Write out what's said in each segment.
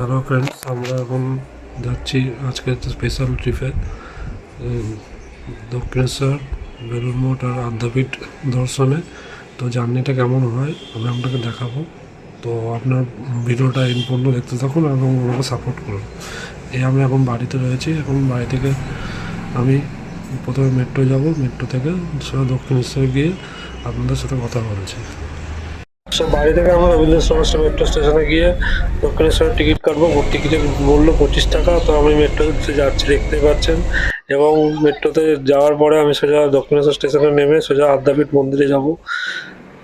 Hello friends আমরা এখন যাচ্ছি আজকে একটা স্পেশাল ট্রিপে দক্ষিণেশ্বর বেলুর মঠ আর আদ্যাপীঠ দর্শনে। তো জার্নিটা কেমন হয়, আমি আপনাকে দেখাবো। তো আপনার ভিডিওটা পর্যন্ত দেখতে থাকুন এবং ওনাকে সাপোর্ট করুন। এই আমি এখন বাড়িতে রয়েছি, এখন বাড়ি থেকে আমি প্রথমে মেট্রো যাব মেট্রো থেকে দক্ষিণেশ্বর গিয়ে আপনাদের সাথে কথা বলছি। বাড়ি থেকে আমরা রবীন্দ্র সমস্ত মেট্রো স্টেশনে গিয়ে দক্ষিণেশ্বরের টিকিট কাটবো। টিকিটের মূল্য পঁচিশ টাকা। তো আমি মেট্রোতে যাচ্ছি, দেখতে পাচ্ছেন। এবং মেট্রোতে যাওয়ার পরে আমি সোজা দক্ষিণেশ্বর স্টেশনে নেমে সোজা আদ্যাপীঠ মন্দিরে যাব।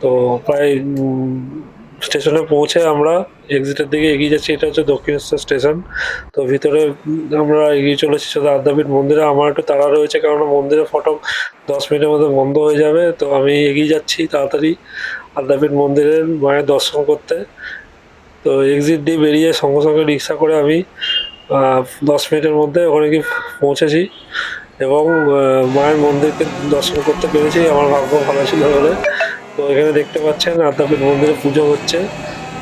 তো প্রায় স্টেশনে পৌঁছে আমরা এক্সিটের দিকে এগিয়ে যাচ্ছি। এটা হচ্ছে দক্ষিণেশ্বর স্টেশন তো ভিতরে আমরা এগিয়ে চলেছি সোজা আদ্যাপীঠ মন্দিরে। আমার একটু তাড়া রয়েছে কারণ মন্দিরের ফটক দশ মিনিটের মধ্যে বন্ধ হয়ে যাবে। তো আমি এগিয়ে যাচ্ছি তাড়াতাড়ি। আদ্যাপীঠ মন্দিরের মায়ের দর্শন করতে। তো এক্সিট দিয়ে বেরিয়ে সঙ্গে সঙ্গে রিক্সা করে আমি দশ মিনিটের মধ্যে ওখানে গিয়ে পৌঁছেছি এবং মায়ের মন্দিরকে দর্শন করতে পেরেছি। আমার ভাগ্য ভালো ছিল বলে। তো এখানে দেখতে পাচ্ছেন আদ্যাপীঠ মন্দিরে পুজো হচ্ছে।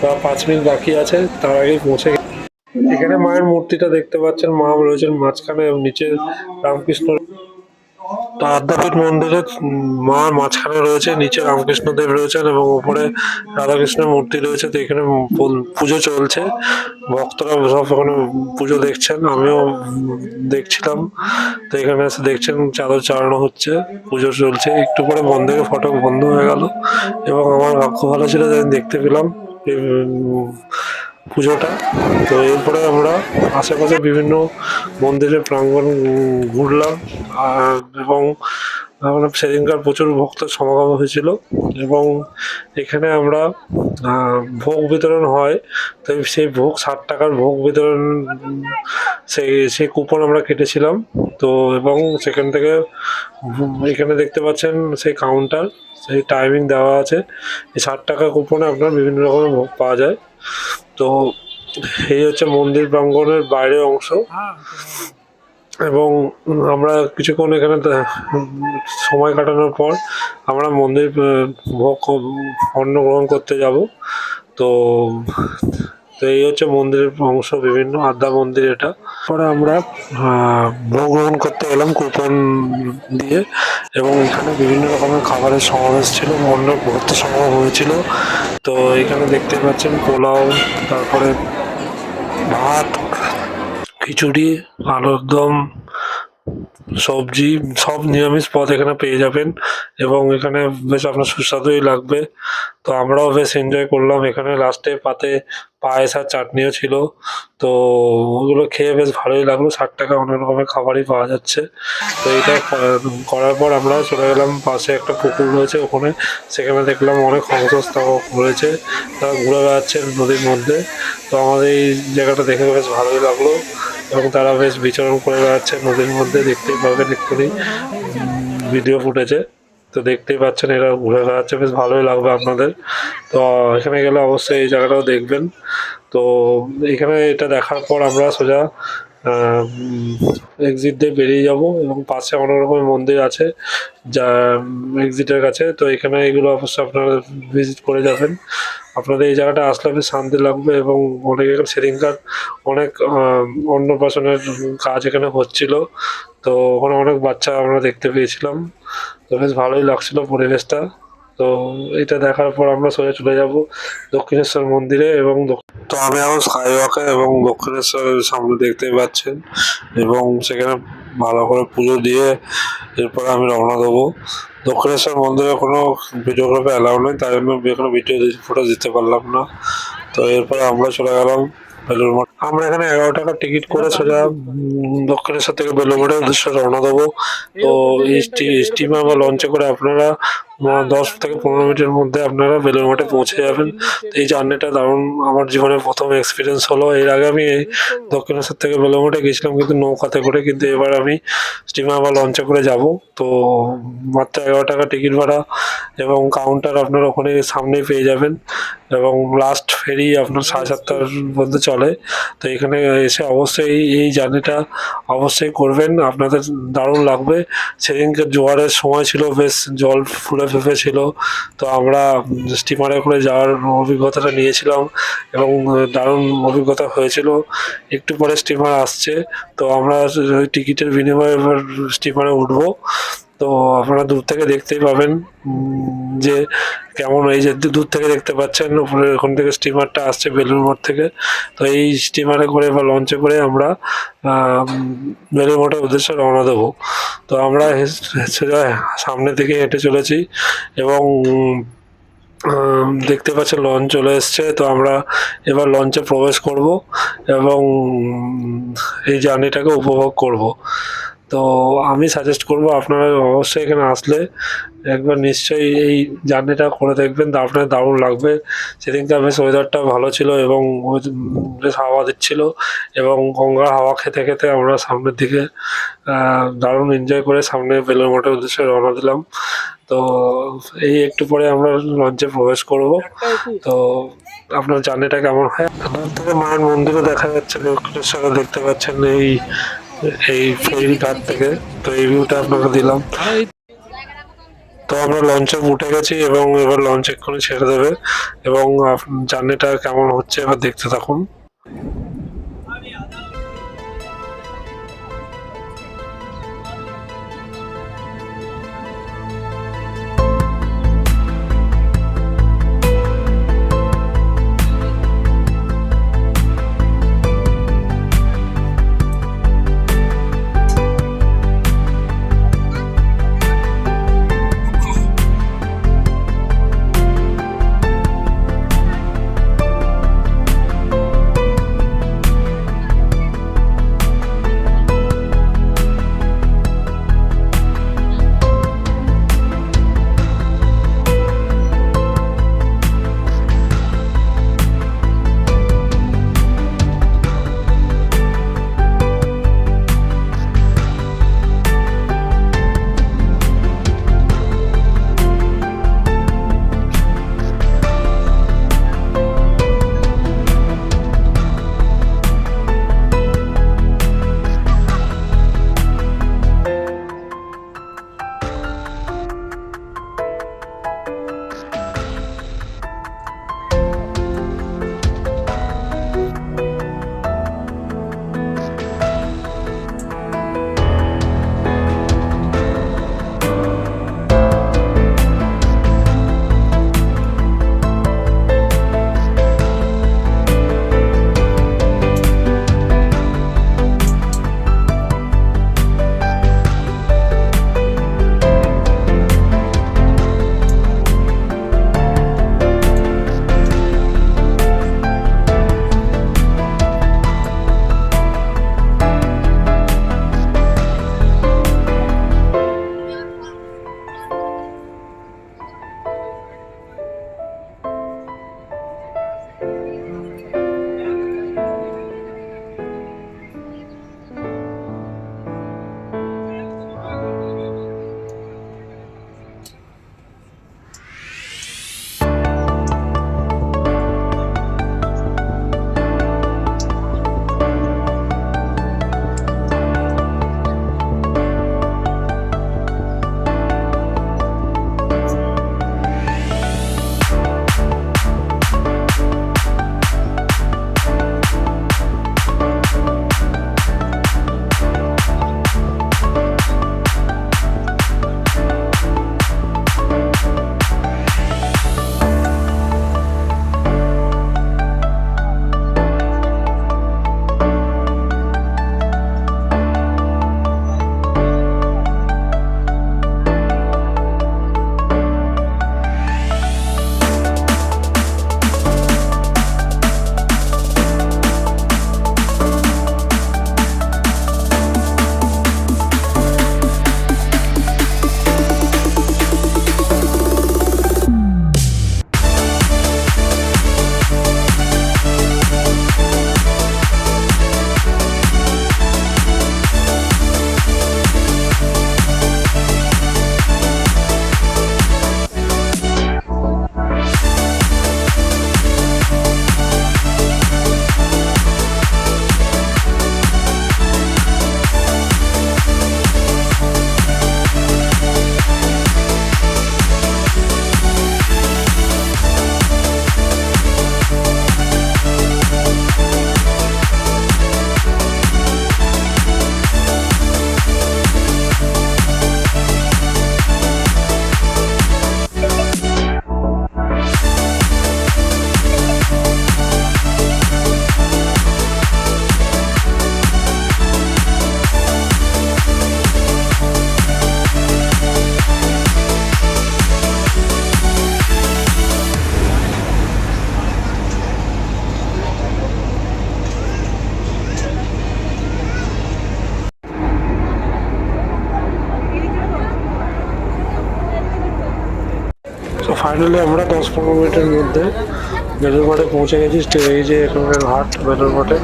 বা পাঁচ মিনিট বাকি আছে, তার আগেই পৌঁছে এখানে মায়ের মূর্তিটা দেখতে পাচ্ছেন। মা রয়েছেন মাঝখানে এবং নিচে রামকৃষ্ণ তো আদ্যাপীঠ মন্দিরে উম, মা মাঝখানে রয়েছে নিচে রামকৃষ্ণ দেব রয়েছেন এবং উপরে রাধাকৃষ্ণের মূর্তি রয়েছে তো এখানে পুজো চলছে। ভক্তরা সব ওখানে পুজো দেখছেন আমিও দেখছিলাম। তো এখানে এসে দেখছেন চাদর চালানো হচ্ছে পুজো চলছে। একটু পরে মন্দিরের ফটক বন্ধ হয়ে গেল এবং আমার ভাগ্য ভালো ছিল যে আমি দেখতে পেলাম। পুজোটা। তো এরপরে আমরা আশেপাশে বিভিন্ন মন্দিরের প্রাঙ্গণ ঘুরলাম এবং আমরা সেদিনকার প্রচুর ভক্তের সমাগম হয়েছিল এবং এখানে আমরা ভোগ বিতরণ হয়। তো সেই ভোগ, ষাট টাকার ভোগ বিতরণ, সেই সেই কুপন আমরা কেটেছিলাম। তো এবং সেখান থেকে, এখানে দেখতে পাচ্ছেন সেই কাউন্টার সেই টাইমিং দেওয়া আছে। এই ষাট টাকা কুপনে আপনার বিভিন্ন রকমের ভোগ পাওয়া যায়। তো এই হচ্ছে মন্দির প্রাঙ্গণের বাইরের অংশ। এবং আমরা কিছুক্ষণ এখানে সময় কাটানোর পর আমরা মন্দির ভোগ অন্ন গ্রহণ করতে যাব। তো এই হচ্ছে মন্দিরের অংশ, বিভিন্ন আদ্যা মন্দির এটা। পরে আমরা ভোগ গ্রহণ করতে গেলাম কুপন দিয়ে। এবং এখানে বিভিন্ন রকমের খাবারের সমাবেশ ছিল অন্য ভর্তি সমাগম হয়েছিল। তো এখানে দেখতে পাচ্ছেন পোলাও তারপরে ভাত খিচুড়ি আলুর দম সবজি, সব নিরামিষ পদ এখানে পেয়ে যাবেন এবং এখানে বেশ আপনার সুস্বাদুই লাগবে। তো আমরাও বেশ এনজয় করলাম। এখানে লাস্টে পাতে পায়েস আর চাটনিও ছিল। তো ওগুলো খেয়ে বেশ ভালোই লাগল। ষাট টাকা অনেক রকমের খাবারই পাওয়া যাচ্ছে। তো এটা করার পর আমরা চলে গেলাম। পাশে একটা পুকুর রয়েছে ওখানে। সেখানে দেখলাম অনেক হংসস্থাপক রয়েছে। তারা ঘুরে বেড়াচ্ছে নদীর মধ্যে। তো আমাদের এই জায়গাটা দেখে বেশ ভালোই লাগল। এবং তারা বেশ বিচরণ করে বেড়াচ্ছে। নদীর মধ্যে দেখতেই পাবেন এক্ষুনি ভিডিও ফুটেছে। তো দেখতেই পাচ্ছেন এরা ঘুরে বেড়াচ্ছে। বেশ ভালোই লাগবে আপনাদের। তো এখানে গেলে অবশ্যই এই জায়গাটাও দেখবেন। তো এখানে এটা দেখার পর আমরা সোজা এক্সিট দিয়ে বেরিয়ে যাব এবং পাশে অনেক রকমের মন্দির আছে যা এক্সিটের কাছে। তো এখানে এগুলো অবশ্যই আপনারা ভিজিট করে যাবেন। আপনাদের এই জায়গাটা আসলে বেশ শান্তি লাগবে এবং অনেক এখানে সেদিনকার অনেক অন্নপ্রাশনের কাজ এখানে হচ্ছিল। তো ওখানে অনেক বাচ্চা আমরা দেখতে পেয়েছিলাম। তো বেশ ভালোই লাগছিল পরিবেশটা। তো এটা দেখার পর আমরা সোজা চলে যাব দক্ষিণেশ্বর মন্দিরে এবং তো আমি এখন স্কাইওয়াকে এবং দক্ষিণেশ্বরের সামনে দেখতে পাচ্ছেন এবং সেখানে ভালো করে পুজো দিয়ে এরপরে আমি রওনা দেবো। দক্ষিণেশ্বর মন্দিরে কোনো ভিডিওগ্রাফি অ্যালাউ নেই তাই জন্য কোনো ভিডিও ফটো দিতে পারলাম না। তো এরপরে আমরা চলে গেলাম বেলুর মঠ। আমরা এখানে এগারো টাকা টিকিট করে সোজা দক্ষিণেশ্বর থেকে বেলুর মঠের উদ্দেশ্যে রওনা দেবো। তো এই স্টিমার বা লঞ্চে করে আপনারা দশ থেকে পনেরো মিনিটের মধ্যে আপনারা বেলুর মঠে পৌঁছে যাবেন। তো এই জার্নিটা দারুণ আমার জীবনের প্রথম এক্সপিরিয়েন্স হলো। এর আগে আমি এই দক্ষিণেশ্বর থেকে বেলুর মঠে গেছিলাম কিন্তু নৌকাতে করে কিন্তু এবার আমি স্টিমার বা লঞ্চে করে যাব। তো মাত্র এগারো টাকা টিকিট ভাড়া এবং কাউন্টার আপনার ওখানে সামনেই পেয়ে যাবেন এবং লাস্ট ফেরি আপনার সাড়ে সাতটার মধ্যে চলে। তো এখানে এসে অবশ্যই এই- এই জার্নিটা অবশ্যই করবেন। আপনাদের দারুণ লাগবে। সেদিনকে জোয়ারের সময় ছিল বেশ জল ফুলে ফেঁপে ছিল তো আমরা স্টিমারে করে যাওয়ার অভিজ্ঞতাটা নিয়েছিলাম এবং দারুণ অভিজ্ঞতা হয়েছিল। একটু পরে স্টিমার আসছে, তো আমরা টিকিটের বিনিময়ে এবার স্টিমারে উঠবো। তো আপনারা দূর থেকে দেখতেই পাবেন যে কেমন এই যে দূর থেকে দেখতে পাচ্ছেন, উপরে ওখান থেকে স্টিমারটা আসছে বেলুর মঠ থেকে। তো এই স্টিমারে করে বা লঞ্চে করে আমরা বেলুর মঠের উদ্দেশ্যে রওনা দেবো। তো আমরা সামনে থেকে হেঁটে চলেছি এবং দেখতে পাচ্ছেন লঞ্চ চলে এসছে। তো আমরা এবার লঞ্চে প্রবেশ করব এবং এই জার্নিটাকে উপভোগ করব। তো আমি সাজেস্ট করব আপনারা অবশ্যই এখানে আসলে একবার নিশ্চয়ই এই জার্নিটা করে দেখবেন। তা আপনার দারুণ লাগবে। সেদিনকার বেশ ওয়েদারটা ভালো ছিল এবং বেশ হাওয়া দিচ্ছিল এবং গঙ্গার হাওয়া খেতে খেতে আমরা সামনের দিকে দারুণ এনজয় করে সামনে বেলুর মঠের উদ্দেশ্যে রওনা দিলাম। তো এই একটু পরে আমরা লঞ্চে প্রবেশ করব। তো আপনার জার্নিটা কেমন? হয় থেকে মায়ের মন্দিরও দেখা যাচ্ছে দেখতে পাচ্ছেন এই এই ফেরি থেকে, তো এই ভিউটা আপনাকে দিলাম। তো আমরা লঞ্চে উঠে গেছি এবং এবার লঞ্চ এক্ষুনি ছেড়ে দেবে। এবং জার্নিটা কেমন হচ্ছে এবার দেখতে থাকুন। ফাইনালি আমরা দশ পনেরো মিনিটের মধ্যে বেলুর মাঠে পৌঁছে গেছি। এই যে এখানকার ঘাট বেলুর মাঠে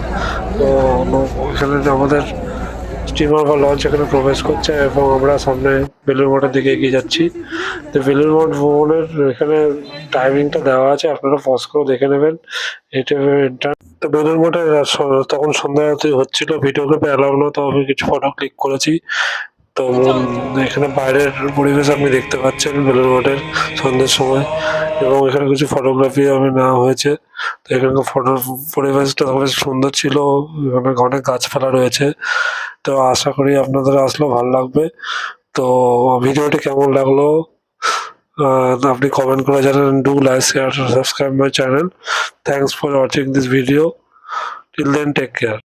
তো এখানে আমাদের স্টিমার বা লঞ্চ এখানে প্রবেশ করছে এবং আমরা সামনে বেলুর মঠের দিকে এগিয়ে যাচ্ছি। তো বেলুর মঠ ভ্রমণের এখানে টাইমিংটা দেওয়া আছে, আপনারা পজ করে দেখে নেবেন। এটা তো বেলুর মঠে তখন সন্ধ্যা হচ্ছিল ভিডিওগ্রাফি অ্যালাউ না তো আমি কিছু ফটো ক্লিক করেছি। তো এখানে বাইরের পরিবেশ আপনি দেখতে পাচ্ছেন বেলুর মঠের সন্ধ্যের সময় এবং এখানে কিছু ফটোগ্রাফি আমি নেওয়া হয়েছে। তো এখানকার ফটো পরিবেশটা বেশ সুন্দর ছিল, এখানে অনেক গাছপালা রয়েছে। তো আশা করি আপনাদের আসলেও ভালো লাগবে। তো ভিডিওটি কেমন লাগল? আপনি কমেন্ট করে জানান। Do like share subscribe my channel thanks for watching this video till then take care